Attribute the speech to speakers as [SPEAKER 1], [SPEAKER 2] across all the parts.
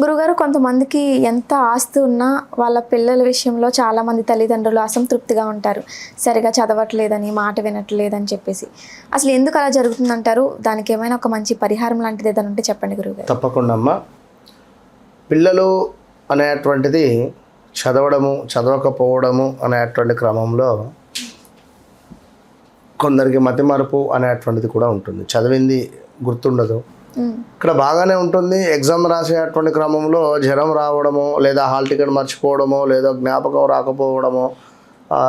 [SPEAKER 1] గురుగారు కొంతమందికి ఎంత ఆస్తి ఉన్నా వాళ్ళ పిల్లల విషయంలో చాలామంది తల్లిదండ్రులు అసంతృప్తిగా ఉంటారు. సరిగా చదవట్లేదని మాట వినట్లేదని చెప్పేసి. అసలు ఎందుకు అలా జరుగుతుందంటారు? దానికి ఏమైనా ఒక మంచి పరిహారం లాంటిది ఏదైనా ఉంటే చెప్పండి గురుగారు.
[SPEAKER 2] తప్పకుండా పిల్లలు అనేటువంటిది చదవడము చదవకపోవడము అనేటువంటి క్రమంలో కొందరికి మతిమరుపు అనేటువంటిది కూడా ఉంటుంది. చదివింది గుర్తుండదు. ఇక్కడ బాగానే ఉంటుంది. ఎగ్జామ్ రాసేటువంటి క్రమంలో జ్వరం రావడమో లేదా హాల్ టికెట్ మర్చిపోవడమో లేదా జ్ఞాపకం రాకపోవడమో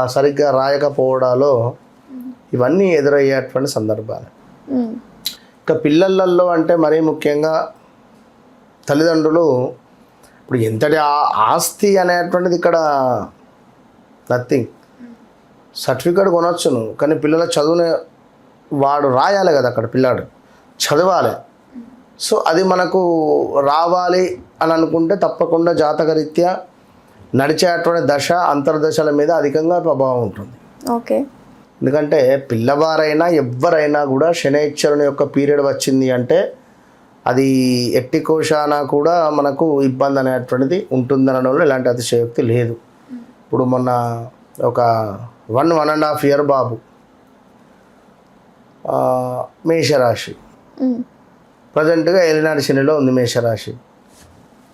[SPEAKER 2] సరిగ్గా రాయకపోవడాలో ఇవన్నీ ఎదురయ్యేటువంటి సందర్భాలు.
[SPEAKER 1] ఇంకా
[SPEAKER 2] ఇక పిల్లలలో అంటే మరీ ముఖ్యంగా తల్లిదండ్రులు ఇప్పుడు ఎంతటి ఆ- ఆస్తి అనేటువంటిది ఇక్కడ నథింగ్. సర్టిఫికేట్ కొనొచ్చును కానీ పిల్లల చదువునే వాడు రాయాలి కదా అక్కడ పిల్లాడు. చదవాలి. సో అది మనకు రావాలి అని అనుకుంటే తప్పకుండా జాతకరీత్యా నడిచేటువంటి దశ అంతర్దశల మీద అధికంగా ప్రభావం ఉంటుంది.
[SPEAKER 1] ఓకే.
[SPEAKER 2] ఎందుకంటే పిల్లవారైనా ఎవ్వరైనా కూడా శనైశ్వరుని యొక్క పీరియడ్ వచ్చింది అంటే అది ఎట్టి కోశాన కూడా మనకు ఇబ్బంది అనేటువంటిది ఉంటుందనడంలో ఎలాంటి అతిశయోక్తి లేదు. ఇప్పుడు మొన్న ఒక one one and half year బాబు మేషరాశి. ప్రజెంట్గా ఏలినాటి శనిలో ఉంది మేషరాశి.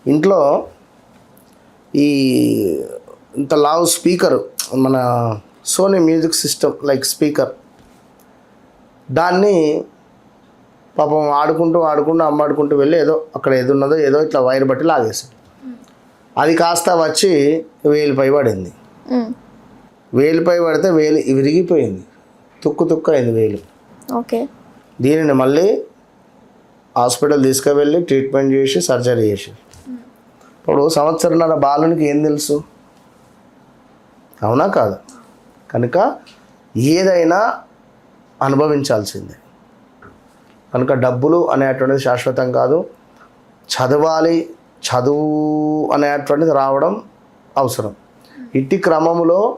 [SPEAKER 2] ఇంట్లో ఈ ఇంత లావ్ స్పీకర్ మన Sony music system like speaker దాన్ని పాపం ఆడుకుంటూ ఆడుకుంటూ అమ్మాడుకుంటూ వెళ్ళి ఏదో అక్కడ ఏది ఉన్నదో ఏదో ఇట్లా వైర్ బట్టి లాగేశాడు. అది కాస్త వచ్చి వేలిపై పడింది. వేలిపై పడితే వేలి విరిగిపోయింది. తుక్కు తుక్కు అయింది వేలు.
[SPEAKER 1] ఓకే.
[SPEAKER 2] దీనిని మళ్ళీ హాస్పిటల్ తీసుకువెళ్ళి ట్రీట్మెంట్ చేసి సర్జరీ చేసి. ఇప్పుడు సంవత్సరంన్నర బాలునికి ఏం తెలుసు? అవునా కాదు? కనుక ఏదైనా అనుభవించాల్సిందే. కనుక డబ్బులు అనేటువంటిది శాశ్వతం కాదు. చదవాలి చదువు అనేటువంటిది రావడం అవసరం. ఇట్టి క్రమంలో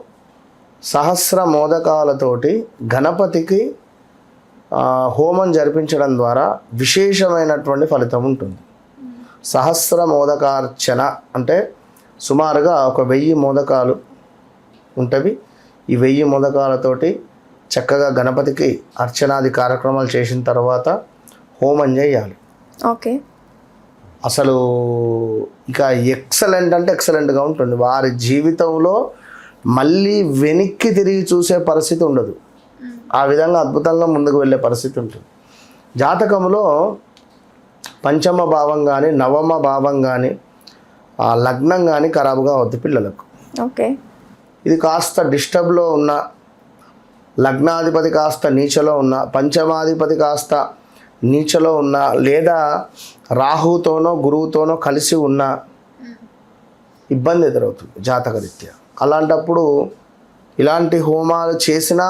[SPEAKER 2] సహస్ర మోదకాలతోటి గణపతికి హోమం జరిపించడం ద్వారా విశేషమైనటువంటి ఫలితం ఉంటుంది. సహస్ర మోదకార్చన అంటే సుమారుగా ఒక వెయ్యి మోదకాలు ఉంటవి. ఈ వెయ్యి మోదకాలతోటి చక్కగా గణపతికి అర్చనాది కార్యక్రమాలు చేసిన తర్వాత హోమం చేయాలి.
[SPEAKER 1] ఓకే.
[SPEAKER 2] అసలు ఇక ఎక్సలెంట్ అంటే ఎక్సలెంట్గా ఉంటుంది. వారి జీవితంలో మళ్ళీ వెనక్కి తిరిగి చూసే పరిస్థితి ఉండదు. ఆ విధంగా అద్భుతంగా ముందుకు వెళ్ళే పరిస్థితి ఉంటుంది. జాతకంలో పంచమ భావం కానీ నవమ భావం కానీ ఆ లగ్నం కానీ ఖరాబుగా అవుద్ది పిల్లలకు.
[SPEAKER 1] ఓకే.
[SPEAKER 2] ఇది కాస్త డిస్టర్బ్లో ఉన్న లగ్నాధిపతి కాస్త నీచలో ఉన్న పంచమాధిపతి కాస్త నీచలో ఉన్న లేదా రాహుతోనో గురువుతోనో కలిసి ఉన్న ఇబ్బంది ఎదురవుతుంది జాతకరీత్యా. అలాంటప్పుడు ఇలాంటి హోమాలు చేసినా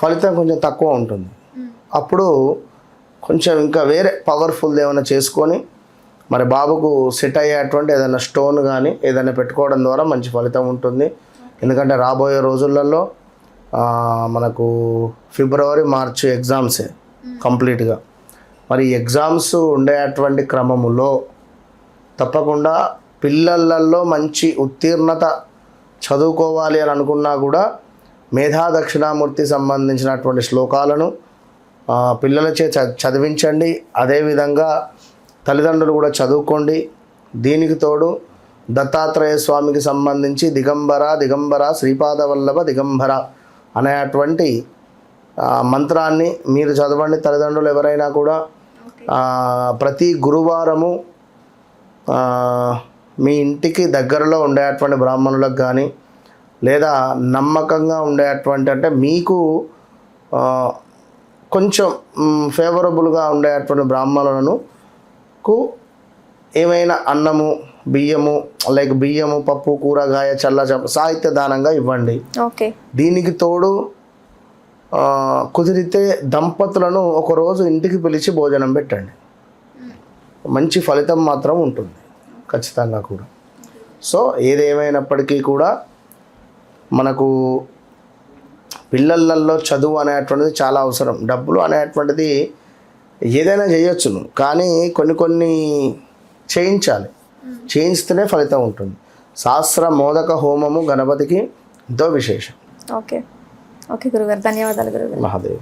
[SPEAKER 2] ఫలితం కొంచెం తక్కువ ఉంటుంది. అప్పుడు కొంచెం ఇంకా వేరే పవర్ఫుల్ ఏమైనా చేసుకొని మరి బాబుకు సెట్ అయ్యేటువంటి ఏదైనా స్టోన్ కానీ ఏదైనా పెట్టుకోవడం ద్వారా మంచి ఫలితం ఉంటుంది. ఎందుకంటే రాబోయే రోజులలో మనకు ఫిబ్రవరి మార్చి ఎగ్జామ్సే కంప్లీట్గా మరి ఎగ్జామ్స్ ఉండేటువంటి క్రమములో తప్పకుండా పిల్లలలో మంచి ఉత్తీర్ణత చదువుకోవాలి అని అనుకున్నా కూడా మేధా దక్షిణామూర్తి సంబంధించినటువంటి శ్లోకాలను పిల్లలచే చ చదివించండి. అదేవిధంగా తల్లిదండ్రులు కూడా చదువుకోండి. దీనికి తోడు దత్తాత్రేయ స్వామికి సంబంధించి దిగంబర దిగంబర శ్రీపాద వల్లభ దిగంబర అనేటువంటి అటువంటి మంత్రాన్ని మీరు చదవండి. తల్లిదండ్రులు ఎవరైనా కూడా ప్రతి గురువారము మీ ఇంటికి దగ్గరలో ఉండేటువంటి బ్రాహ్మణులకు కానీ లేదా నమ్మకంగా ఉండేటువంటి అంటే మీకు కొంచెం ఫేవరబుల్గా ఉండేటువంటి బ్రాహ్మణులను కు ఏమైనా అన్నము బియ్యము లైక్ బియ్యము పప్పు కూరగాయ చల్ల చప్ప సాహిత్య దానంగా ఇవ్వండి.
[SPEAKER 1] ఓకే.
[SPEAKER 2] దీనికి తోడు కుదిరితే దంపతులను ఒకరోజు ఇంటికి పిలిచి భోజనం పెట్టండి. మంచి ఫలితం మాత్రం ఉంటుంది. ఖచ్చితంగా కూడా. సో ఏదేమైనప్పటికీ కూడా మనకు పిల్లలలో చదువు అనేటువంటిది చాలా అవసరం. డబ్బులు అనేటువంటిది ఏదైనా చేయొచ్చును. కానీ కొన్ని కొన్ని చేయించాలి. చేయిస్తేనే ఫలితం ఉంటుంది. సహస్ర మోదక హోమము గణపతికి ఎంతో విశేషం.
[SPEAKER 1] ఓకే. ఓకే గురుగారు. ధన్యవాదాలు గురుగారు.
[SPEAKER 2] మహాదేవ్.